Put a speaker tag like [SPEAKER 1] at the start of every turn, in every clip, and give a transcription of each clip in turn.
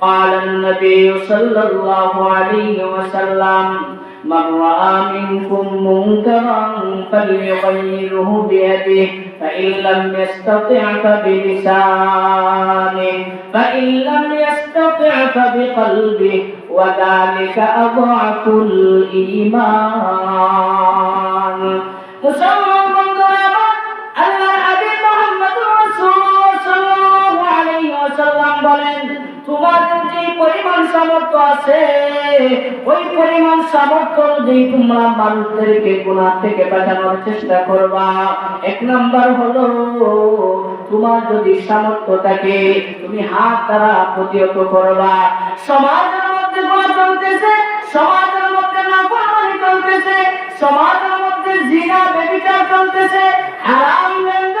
[SPEAKER 1] قال النبي صلى الله عليه وسلم من رأى منكم منكرا فليغيره بيده فإن لم يستطع فبلسانه فإن لم يستطع فبقلبه وذلك أضعف الإيمان মুসলমান বন্ধুরা আমার, আল্লাহর হাবিব মুহাম্মদুর রাসূলুল্লাহ সাল্লাল্লাহু আলাইহি ওয়াসাল্লাম বলেন তোমাদের যে পরিমাণ সামর্থ্য আছে, ওই পরিমাণ সামর্থ্য অনুযায়ী তোমরা মানুষদেরকে গুনাহ থেকে বাঁচানোর চেষ্টা করবা। এক নাম্বার হলো, তোমার যদি সামর্থ্য থাকে, তুমি হাত দ্বারা প্রতিহত করবা। সমাজের মধ্যে গুনাহ চলতেছে, সমাজের মধ্যে নাফরমানি চলতেছে, সমাজের মধ্যে জিনা, ব্যভিচার চলতেছে, হারাম লেনদেন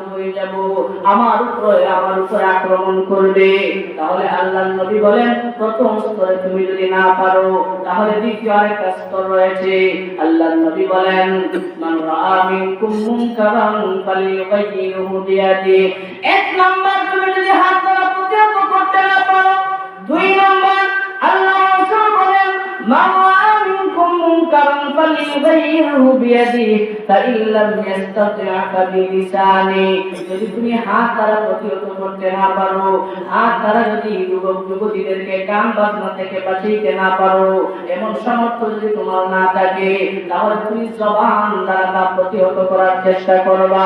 [SPEAKER 1] হয়ে যাব। আমার উপরে আমার উপরে আক্রমণ করবে। তাহলে আল্লাহ নবী বলেন, প্রথম স্তরে তুমি যদি না পারো, তাহলে দ্বিতীয় আরেকটা স্তর রয়েছে। আল্লাহ নবী বলেন, মান রাআ মিনকুম মুনকারান ফালিয়ুগাইয়িরহু বিয়াদি এক নাম্বার, তুমি যদি হাত দ্বারা প্রতিহত করতে না পারো, দুই নাম্বার আল্লাহ রাসূল বলেন মিনকুম মুনকারান ফালিয়ুগাইয়িরহু বিয়াদি ফাইন লাম ইস্তাতি' ফাবিলিসানি যদি তুমি হাত দ্বারা প্রতিহত করতে না পারো, হাত দ্বারা যদি যুবক যুবতীদেরকে গান বাজনা থেকে বাঁচাইতে না পারো, এমন সামর্থ্য যদি তোমার না থাকে, তাহলে তুমি জবান দ্বারা তা প্রতিহত করার চেষ্টা করবা।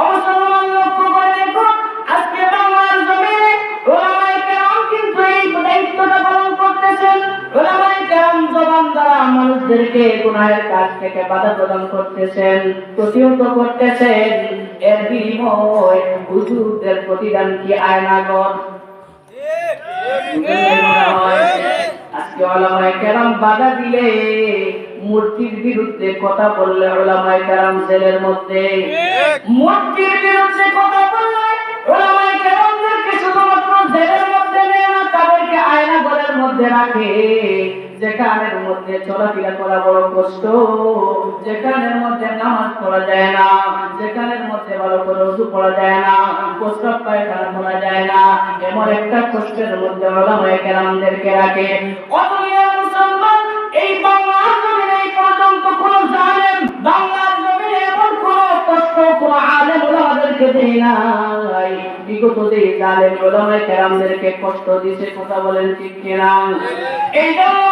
[SPEAKER 1] অবসর আজকে বাংলার জমিনে ওলামায়ে কিন্তু এই দায়িত্বটা পালন করতেছেন। ওলামায়ে জবান দ্বারা মানুষদেরকে গুনাহের কাজ থেকে বাধা প্রদান করতেছেন, প্রতিহত করতেছেন, এর বিনিময় হুজুরদের প্রতিদান কি আয়নাগর আজকে ওলামায়ে কেরাম বাধা দিলে, মূর্তির বিরুদ্ধে কথা বললে ওলামায়ে কেরাম জেলের মধ্যে। মূর্তির বিরুদ্ধে কথা বললে ওলামায়ে কেরামদেরকে শুধুমাত্র জেলের মধ্যে নেয় না, তাদেরকে মধ্যে রাখে। যেখানের মধ্যে চলাফেরা করা বড় কষ্ট, যেখানের মধ্যে নামাজ পড়া যায় না, যেখানের মধ্যে ভালো করে উজু পড়া যায় না, প্রস্রাব পায়খানা করা যায় না, এমন একটা কষ্টের মধ্যে ওলামায়ে কেরামদেরকে রাখে। অতএব মুসলমান, এই কষ্ট দিছে কথা বলেন ঠিক কিনা? এই জন্য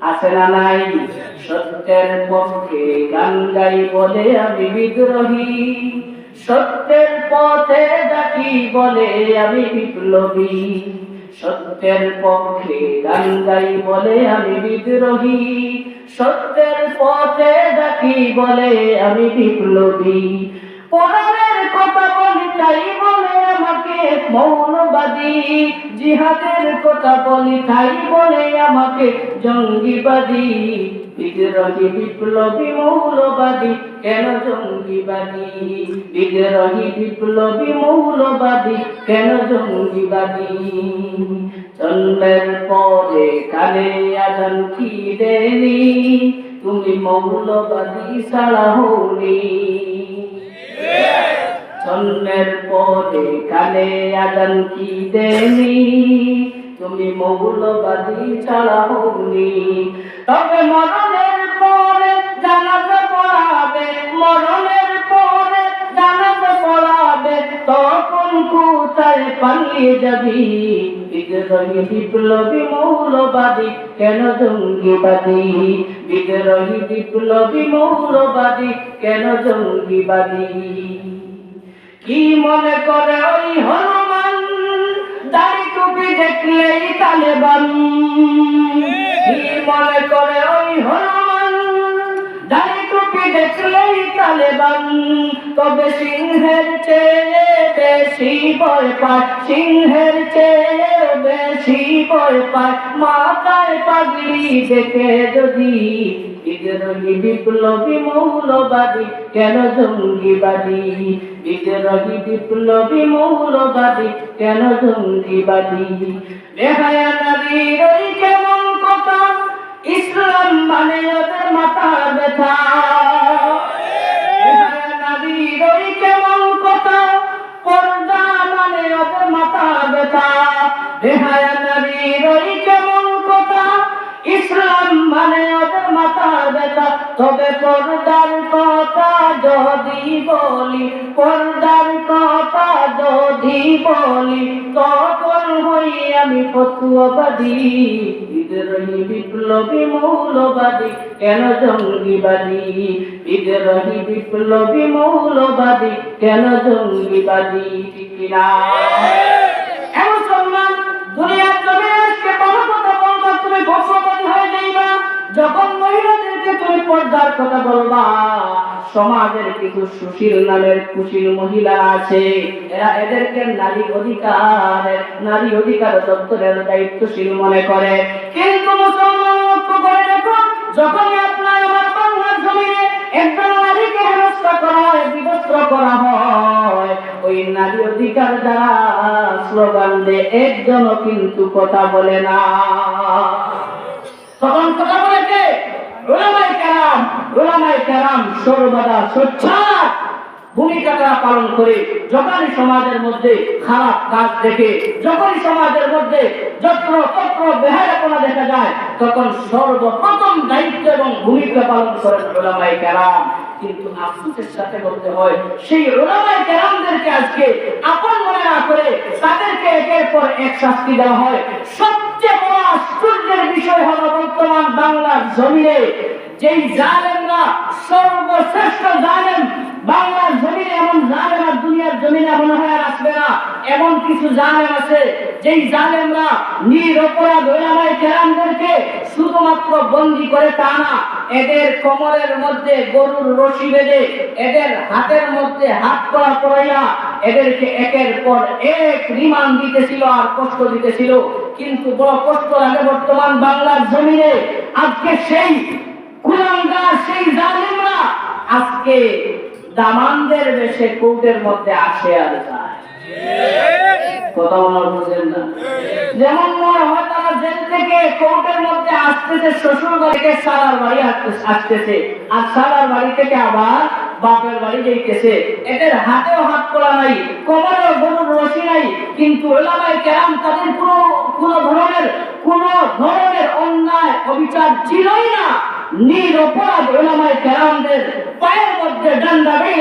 [SPEAKER 1] আছে না নাই? সত্যের পক্ষে গান গাই বলে আমি বিদ্রোহী। সত্যের পথে ডাকি বলে আমি বিপ্লবী। সত্যের পক্ষে গান গাই বলে আমি বিদ্রোহী। সত্যের পথে ডাকি বলে আমি বিপ্লবী। কোরআনের কথা বলি তাই বলে আমাকে মৌলবাদী জিহাদের কথা বলি তাই বলে আমাকে জঙ্গিবাদী বিদ্রোহী বিপ্লবী মৌলবাদী কেন জঙ্গিবাদী বিদ্রোহী বিপ্লবী মৌলবাদী কেন জঙ্গিবাদী জন্মের পরে কানে আজান কি দেনি তুমি মৌলবাদী ছাড়া হনি জন্মের পরে কানে আজান কি দেনি? তুমি মৌলবাদী ছাড়া হনি তবে মরণের পরে জানাতে পড়াবে, মরণের পরে জানাতে পড়াবে, তখন কোথায় পালিয়ে যাবি? বিদ্রোহী বিপ্লবী মৌলবাদী কেন জঙ্গিবাদী? বিদ্রোহী বিপ্লবী মৌলবাদী কেন জঙ্গিবাদী? কি মনে করে ওই হনুমান? দাড়ি টুপি দেখলেই তালেবান। কি মনে করে ওই হনুমান? দাড়ি টুপি দেখলেই তালেবান। তবে সিংহের চেয়ে বেশি ভয় পায় সিংহের চেয়ে বেশি ভয় পায় মাথায় পাগড়ি দেখে যদি বিদ্রোহী বিপ্লবী মৌলবাদী, কেন জঙ্গিবাদী? বিদ্রোহী বিপ্লবী মৌলবাদী, কেন জঙ্গিবাদী? কেমন কথা, ইসলাম মানে ওদের মাথা ব্যথা। কেমন কথা, পর্দা মানে মাথা ব্যথা। বেহায়া নারীর কেমন কথা, ইসলাম মানে মাথা ব্যথা, তবে পর্দার কথা যদি বলি, পর্দার কথা যদি বলি, তখন হই আমি ফতুয়াবাদী। বিদ্রোহী বিপ্লবী মৌলবাদী, কেন জঙ্গিবাদী? বিদ্রোহী বিপ্লবী মৌলবাদী, কেন জঙ্গিবাদী? কিনা? কথা বলবা? সমাজের কিছু সুশীল নামের কুশীল মহিলা আছে। এরা এদেরকে নারী অধিকার নারী অধিকার দপ্তরের দায়িত্বশীল মনে করে। কিন্তু মুসলমান লক্ষ্য করে দেখো, যখনই আপনার আমার বাংলার জমিনে একজন নারীকে হেনস্থা করা হয় করা হয়, ওই নারী অধিকার দ্বারা স্লোগান একজনও কিন্তু কথা বলে না। তখন কথা বলে ওলামাই কেরাম ওলামাই কেরাম সর্বদা সোচ্চার। ভূমিকা তারা পালন করে যখনই সমাজের মধ্যে খারাপ কাজ দেখে, যখনই সমাজের মধ্যে যত্র তত্র বেহারাপনা দেখা যায়, তখন সর্বপ্রথম দায়িত্ব এবং ভূমিকা পালন করেন ওলামাই কেরাম। কিন্তু আফসোসের সাথে বলতে হয়, সেই রোলামায় কেরামদেরকে আজকে আপন মনে না করে তাদেরকে একের পর এক শাস্তি দেওয়া হয়। সবচেয়ে বড় আশ্চর্যের বিষয় হলো বর্তমান বাংলার জমিনে যেই জালেমরা সর্বশ্রেষ্ঠ জালেম বাংলার জমিনে এমন জালেম আর দুনিয়ার জমিনে মনে হয় আর আসবে না। এমন কিছু জালেম আছে, যেই জালেমরা নিরপরাধ ওলামাই কেরামদেরকে শুধুমাত্র বন্দি করে তা না, এদের কোমরের মধ্যে গরুর রশি বেঁধে, এদের হাতের মধ্যে হাত করা পড়াইয়া এদেরকে একের পর এক রিমান্ড দিতেছিল আর কষ্ট দিতেছিল। কিন্তু বড় কষ্ট লাগে বর্তমান বাংলার জমিনে। আজকে সেই কুলাঙ্গার, সেই জালিমরা আজকে দামানদের বেশে কোর্টের মধ্যে আসে আর শ্বশুর বাড়ি থেকে আবার বাপের বাড়ি এদের হাতেও হাত করা নাই নাই, কিন্তু কেরাম তাদের কোনো কোনো ধরনের কোন ধরনের অন্যায় অবিচার ছিলই না। নিরপরাধ ওলামাই কেরামদের পায়ের মধ্যে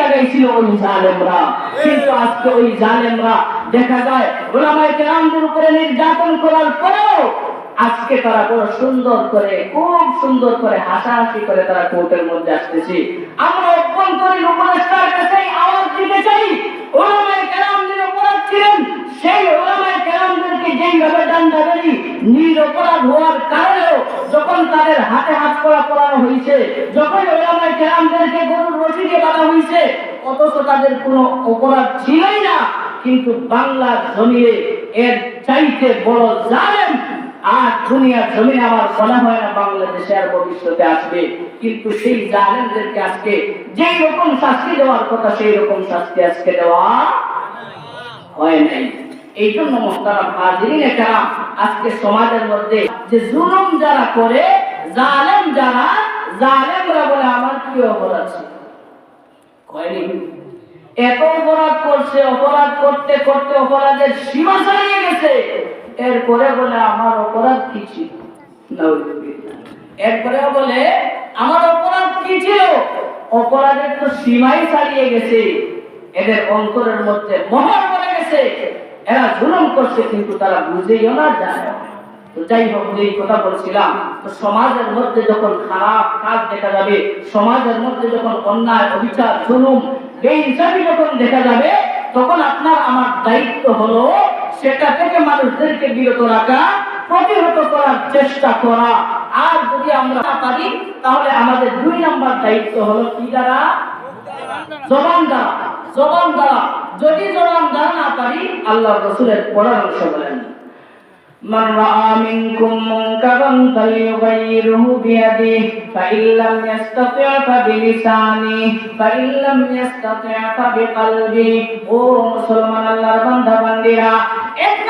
[SPEAKER 1] লাগাইছিল ওই জালেমরা। কিন্তু আজকে ওই জালেমরা দেখা যায় ওলামাই কেরামদের উপরে নির্যাতন করার পরেও আজকে তারা বড় সুন্দর করে, খুব সুন্দর করে হাসাহাসি করে তারা কোর্টের মধ্যে আসতেছে। আমরা অভ্যন্তরীণ উপদেষ্টার কাছে আওয়াজ দিতে চাই ওলামাই কেরামদের অপরাধ ছিলেন, সেই ওলামাই কেরামদেরকে যেইভাবে বেরি নিরপরাধ হওয়ার যখন তাদের হাতে হাত করা পড়ানো হয়েছে। যখন ওলামাই কেরামদেরকে গরুর রশি দিয়ে বাঁধা হয়েছে, অথচ তাদের কোনো অপরাধ ছিলই না। কিন্তু বাংলার জমিনে এর চাইতে বড় জালেম আর দুনিয়ার জমিনে আমার বলা হয় না, বাংলাদেশে আর ভবিষ্যতে আসবে। কিন্তু সেই জালেমদেরকে আজকে যেই রকম শাস্তি দেওয়ার কথা, সেই রকম শাস্তি আজকে দেওয়া হয় নাই। এই জন্য মোহতারাম হাজিরিন একরাম আজকে সমাজের মধ্যে যে জুলুম যারা করে জালেম যারা জালেমরা বলে, আমার কি অপরাধ হয়নি এত অপরাধ করছে, অপরাধ করতে করতে অপরাধের সীমা ছাড়িয়ে গেছে। এরপরে বলে, আমার অপরাধ কি ছিল? এরপরে বলে, আমার অপরাধ কি ছিল? অপরাধের তো সীমাই ছাড়িয়ে গেছে। এদের অন্তরের মধ্যে মহর বলে গেছে। এরা জুলুম করছে, কিন্তু তারা বুঝেইও না জানে যাই হোক এই কথা বলছিলাম সমাজের মধ্যে যখন খারাপ কাজ দেখা যাবে, সমাজের মধ্যে যখন অন্যায়, অবিচার, জুলুম বেইনসাফি যখন দেখা যাবে, তখন আপনার আমার দায়িত্ব হলো সেটা থেকে মানুষদেরকে বিরত রাখা, প্রতিহত করার চেষ্টা করা। আর যদি আমরা পারি, তাহলে আমাদের দুই নম্বর দায়িত্ব হলো কি দ্বারা? জবান দ্বারা। জবান দ্বারা। যদি জবান দ্বারা না পারি আল্লাহ রসুলের পরামর্শ বলেন। من رأى منكم منكرا فليغيره بيده فإن لم يستطع فبلسانه فإن لم يستطع فبقلبه ஓ முஸ்லிமான அல்லாஹ் வந்த வந்திரா என்ன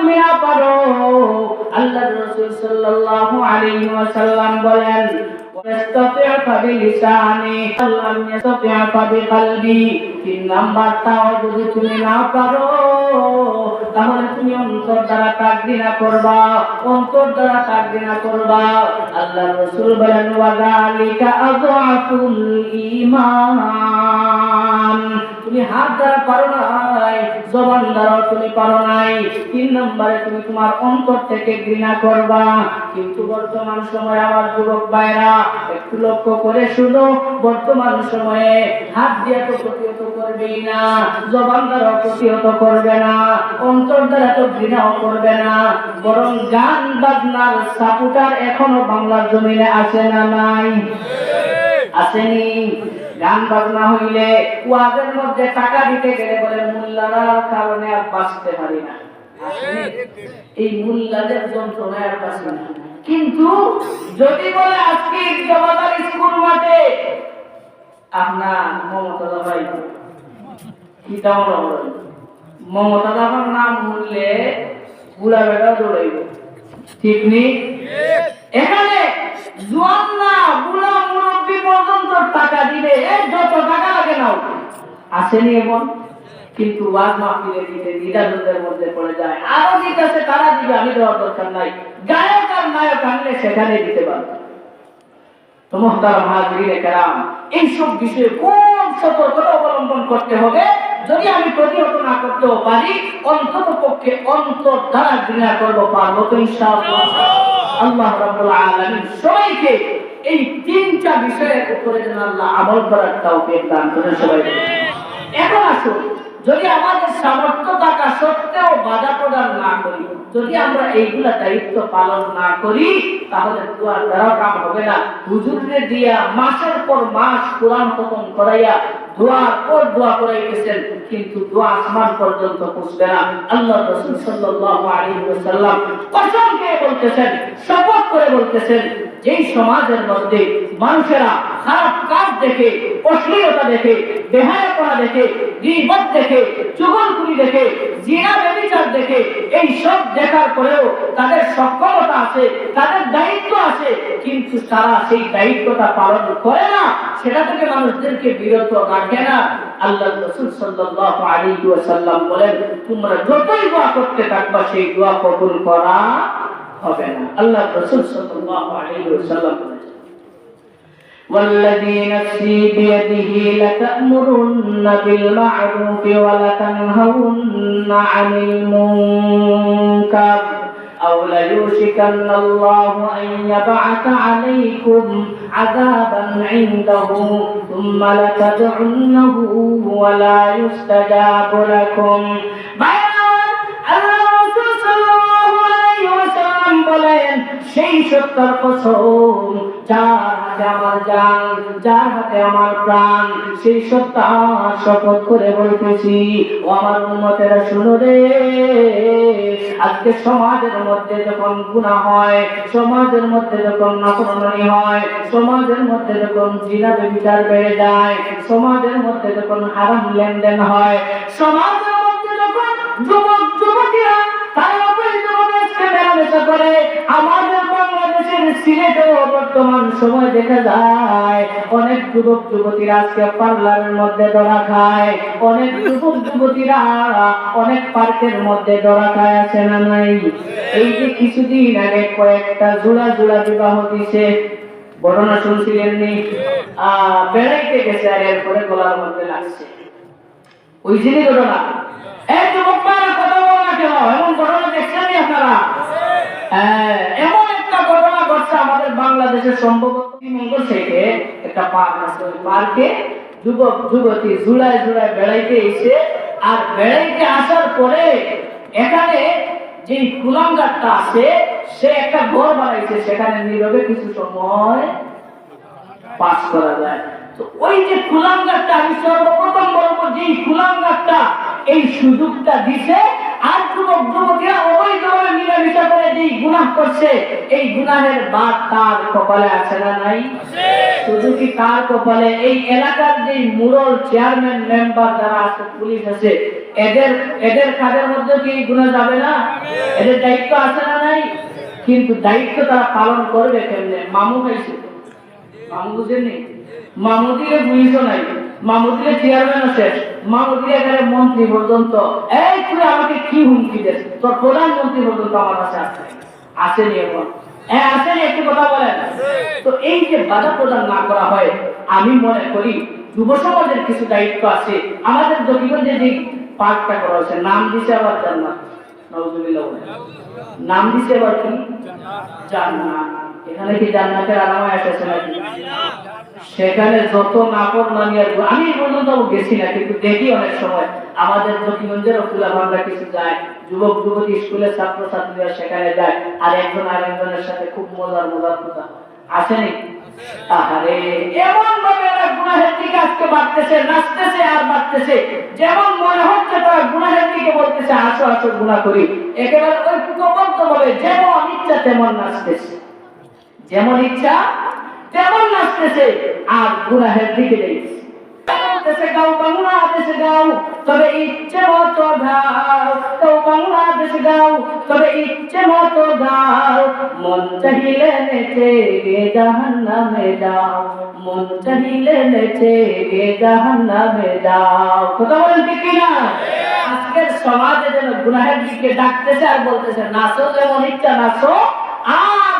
[SPEAKER 1] তুমি না পারো আল্লাহ রসুল সাল্লাল্লাহু আলাইহি ওয়াসাল্লাম বলেন يستطيع فبلسانه لم يستطيع فبقلبه তিন নাম্বারটাও যদি তুমি না পারো তাহলে তুমি অন্তর দ্বারা তাকদিনা করবা অন্তর দ্বারা তাকদিনা করবা আল্লাহ রসুল বলেন ওয়াজালিকা আযআফুল ঈমান তুমি হাত দ্বারা পারো নাই, জবান দ্বারা তুমি পারো নাই। তিন নম্বরে তুমি তোমার অন্তর থেকে ঘৃণা করবা। কিন্তু বর্তমান সময়ে আমার যুবক ভাইরা, একটু লক্ষ্য করে শুনো, বর্তমান সময়ে হাত দিয়ে তো প্রতিহত করবেই না, জবান দ্বারা প্রতিহত করবে না, অন্তর দ্বারা তো ঘৃণাও করবে না। বরং গান বাজনার সাপুটার এখনও বাংলার জমিনে আছে না নাই। আসেনি। গান বাজনা হইলে ওয়াজের মধ্যে টাকা দিতে গেলে বলে মোল্লার কারণে আর বাঁচতে পারি না। এই মোল্লাদের যন্ত্রণায় আর বাঁচি না। কিন্তু যদি বলে আজকে জমাদার স্কুল মাঠে আপনার মমতা দাবাই কি তেমন হবে? মমতা দাবার নাম শুনলে বুড়া বেটা দৌড়াইব। ঠিক নেই এখানে জোয়ান না বুড়া মুরব্বী পর্যন্ত টাকা দিবে যত টাকা লাগে নাও। আসেনি এমন কিন্তু ওয়াজ মাহফিলে দিতে দ্বিধাদ্বন্দ্বের মধ্যে পড়ে যায়। আরও দিতেছে তারা দিবে আমি দেওয়ার দরকার নাই। গায়ক আর নায়ক আনলে সেখানে দিতে পারবে। এইসব বিষয়ে খুব সতর্কতা অবলম্বন করতে হবে। যদি আমি প্রতিহত না করতেও পারি, অন্তত পক্ষে অন্তর দ্বারা ঘৃণা করব পারব তো আল্লাহ আলামিন সবাইকে এই তিনটা বিষয়ের উপরে যেন আল্লাহ আমল করার তৌফিক দান করেন সবাইকে এখন আসুন, যদি আমাদের সামর্থ্য থাকা সত্ত্বেও বাধা প্রদান না করি, যদি আমরা এইগুলা দায়িত্ব পালন না করি, তাহলে দোয়ার দ্বারা কাম হবে না। হুজুরকে দিয়া মাসের পর মাস কোরআন খতম করাইয়া দোয়ার পর দোয়া করাইতেছেন, কিন্তু দোয়া আসমান পর্যন্ত পৌঁছবে না। আল্লাহ রাসূল সাল্লাল্লাহু আলাইহি ওয়াসাল্লাম কসম খেয়ে বলতেছেন, শপথ করে বলতেছেন যেই সমাজের মধ্যে মানুষেরা খারাপ কাজ দেখে, অশ্লীলতা দেখে বেহায়াপনা দেখে, গিবত দেখে, চুগলখুরি দেখে, জিনা ব্যভিচার দেখে, এই সব দেখার পরেও তাদের সক্ষমতা আছে, তাদের দায়িত্ব আছে, কিন্তু তারা সেই দায়িত্বটা পালন করে না। সেটা থেকে মানুষদেরকে বিরত রাখে না। আল্লাহ রসুল সাল্লাল্লাহু আলাইহি ওয়াসাল্লাম বলেন, তোমরা যতই দোয়া করতে থাকবা, সেই দোয়া কবুল করা হবে না আল্লাহ রসুল সাল্লাল্লাহু আলাইহি ওয়াসাল্লাম বলেছেন والذي نفسي بيده لتأمرن بالمعروف ولتنهون عن المنكر أو ليوشكن الله أن يبعث عليكم عذابا عنده ثم لتدعنه ولا يستجاب لكم আল্লাহ সেই সত্যর কসম, যার হাতে আমার জান, যার হাতে আমার প্রাণ, সেই সত্য শপথ করে বলতেছি, ও আমার উম্মতেরা শুনো রে। আজকে সমাজের মধ্যে যখন গুনাহ হয়, সমাজের মধ্যে যখন নাফরমানি হয়, সমাজের মধ্যে যখন জিনা বিচার বেড়ে যায়, সমাজের মধ্যে যখন হারাম লেনদেন হয়, সমাজের মধ্যে যখন যুবক, যুবতীরা তারা অপরিচিত মানুষকে মেলামেশা করে বাংলাদেশ বর্তমান সময় দেখা যায়। অনেক যুবক যুবতীরা আজকে পার্লারের মধ্যে ধরা খায়। অনেক যুবক যুবতীরা অনেক পার্কের মধ্যে ধরা খায় আছে না নাই? এই যে কিছুদিন আগে কয়েকটা জোড়া জোড়া বিবাহ দিছে ঘটনা শুনছিলেন নি? বেড়াইতে গেছে আর এরপরে গলার মধ্যে লাগছে। ওই জিনিস ঘটনা? এই যুবক কথা বলো কেন? এমন ঘটনা দেখছেন আপনারা? হ্যাঁ, বাংলাদেশের সম্ভবত মঙ্গল থেকে একটা পার্ক আছে। ওই পার্কে যুবক, যুবতী জুড়ায় জুড়ায় বেড়াইতে এসে আর বেড়াইতে আসার পরে এখানে যে কুলাঙ্গারটা আছে, সে একটা ঘর বানাইছে। সেখানে নীরবে কিছু সময় পাস করা যায়। তো ওই যে কুলাঙ্গারটা, আমি সর্বপ্রথম বলব যে কুলাঙ্গারটা এই সুযোগটা দিছে আর যুবক যুবতীরা অবৈধভাবে মিলামিশা করে যে গুনাহ করছে এই গুনাহের বাদ তার কপালে আছে না নাই? শুধু কি তার কপালে? এই এলাকার যে মুরল চেয়ারম্যান মেম্বার যারা আছে পুলিশ আছে এদের এদের কাজের মধ্যে কি গুনাহ যাবে না? এদের দায়িত্ব আছে না নাই? কিন্তু দায়িত্ব তারা পালন করবে কেমনে? মামু খাইছে। মামু বুঝেননি? মামুদিকে পুলিশও নাই। মামুদিকে চেয়ারম্যান আছে। মন্ত্রী পর্যন্ত, এই আমাকে কি হুমকি দেস তোর প্রধানমন্ত্রী পর্যন্ত আমার কাছে আছে আসেনি এখন। হ্যাঁ যে প্রদান না করা হয়, আমি মনে করি যুব সমাজের কিছু দায়িত্ব আছে। আমাদের জকিগঞ্জে যে পার্কটা করা হয়েছে, নাম দিছে আবার জান্নাত। নাম দিছে আবার কি? জান্নাত। এখানে কি জান্নাতের আরামায় এসেছে নাকি? সেখানে যত নাপর নামিয়ার আমি পর্যন্ত গেছি না, কিন্তু দেখি অনেক সময় আমাদের ফুলা ভাবনা কিছু যায়, যুবক, যুবতী স্কুলের ছাত্র ছাত্রীরা সেখানে যায়, আর একজন আরেকজনের সাথে খুব মজার মজার কথা আসেনি আহারে যেমন মনে হচ্ছে বলতেছে, আসো আসো করি। একেবারে যেমন ইচ্ছা তেমন নাচতেছে। যেমন ইচ্ছা, তেমন নাচতেছে আর গুনাহের দিকে যাইতেছে দেশে গাও গাও, তবে ইচ্ছে মতো গাও গাও মন চাহিলে মন চাহিলে জাহান্নামে যাও। কথা ঠিক কিনা? আজকের সমাজে যেন গুনাহের দিকে ডাকতেছে আর বলতেছে, নাচো যেমন ইচ্ছা, নাচো। আর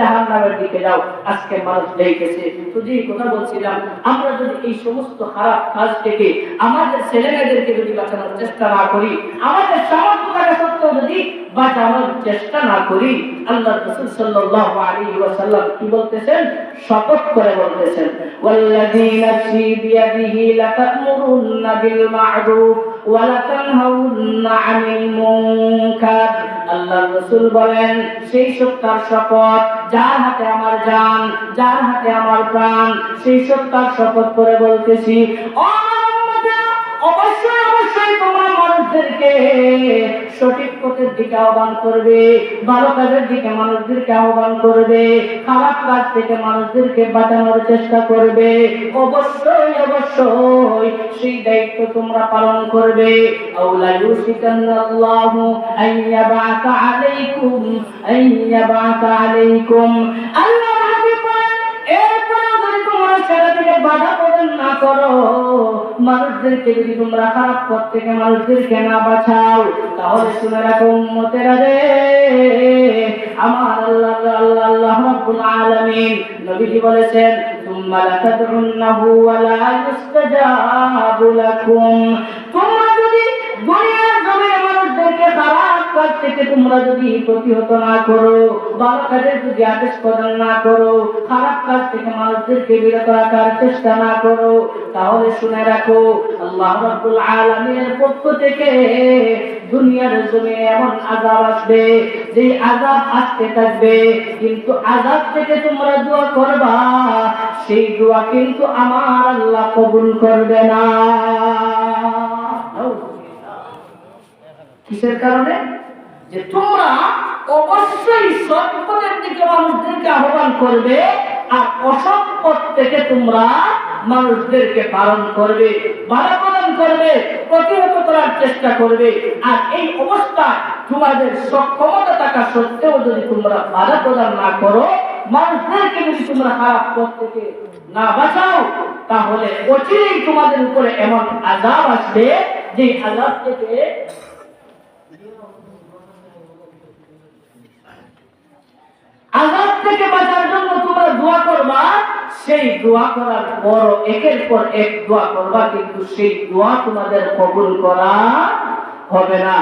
[SPEAKER 1] জাহান নামের দিকে যাও। আজকে মানুষ তো যে কথা বলছিলাম, আমরা যদি এই সমস্ত খারাপ কাজ থেকে আমাদের যদি বাঁচানোর চেষ্টা না করি, আমাদের সত্ত্বেও যদি বাঁচানোর চেষ্টা না করি, আল্লাহ রসুল সাল্লাল্লাহু আলাইহি ওয়াসাল্লাম কি বলতেছেন? শপথ করে বলতেছেন বিয়াদিহি লাতা'মুরুন্না বিল আল্লাহ রসুল বলেন সেই সত্তার শপথ যার হাতে আমার জান যার হাতে আমার প্রাণ সেই সত্তার শপথ করে বলতেছি উম্মতেরা, অবশ্যই অবশ্যই তোমরা মানুষদেরকে সঠিক পথের দিকে আহ্বান করবে, ভালো কাজের দিকে মানুষদেরকে আহ্বান করবে, খারাপ কাজ থেকে মানুষদেরকে বাঁচানোর চেষ্টা করবে। অবশ্যই অবশ্যই সেই দায়িত্ব তোমরা পালন করবে। আউলা ইউসিকান্নাল্লাহু আইয়াবাতা আলাইকুম আইয়াবাতা আলাইকুম। আল্লাহ তোমরা মানুষদেরকে যদি তোমরা তাহলে শুনে রাখো উম্মতেরা রে আল্লাহ আল্লাহ আল্লাহ রাব্বুল আলামিন নবীজি বলেছেন ওয়া লা তোমরা যদি দুনিয়ার থেকে তোমরা যদি প্রতিহত না করো, ভালো কাজের যদি আদেশ প্রদান না করো, খারাপ কাজ থেকে মানুষদেরকে বিরত রাখার চেষ্টা না করো, তাহলে শুনে রাখো, আল্লাহ রাব্বুল আলামিনের পক্ষ থেকে দুনিয়ার এমন আযাব আসবে যে আযাব আসতে থাকবে, কিন্তু আযাব থেকে তোমরা দোয়া করবা, সেই দোয়া কিন্তু আমার আল্লাহ কবুল করবে না। কিসের কারণে? যে তোমরা অবশ্যই সৎ পথের দিকে মানুষদেরকে আহ্বান করবে আর অসৎ পথ থেকে তোমরা মানুষদেরকে পালন করবে করে আক্রমণ করবে, প্রতিহত করার চেষ্টা করবে। আর এই অবস্থায় তোমাদের সক্ষমতা থাকা সত্ত্বেও যদি তোমরা বাধা প্রদান না করো, মানুষদেরকে যদি তোমরা খারাপ পথ থেকে না বাঁচাও, তাহলে অচিরেই তোমাদের উপরে এমন আজাব আসবে যে আজাব থেকে আজাব থেকে বাঁচার জন্য তোমরা দোয়া করবা, সেই দোয়া করার পর একের পর এক দোয়া করবা, কিন্তু সেই দোয়া তোমাদের কবুল করা হবে না।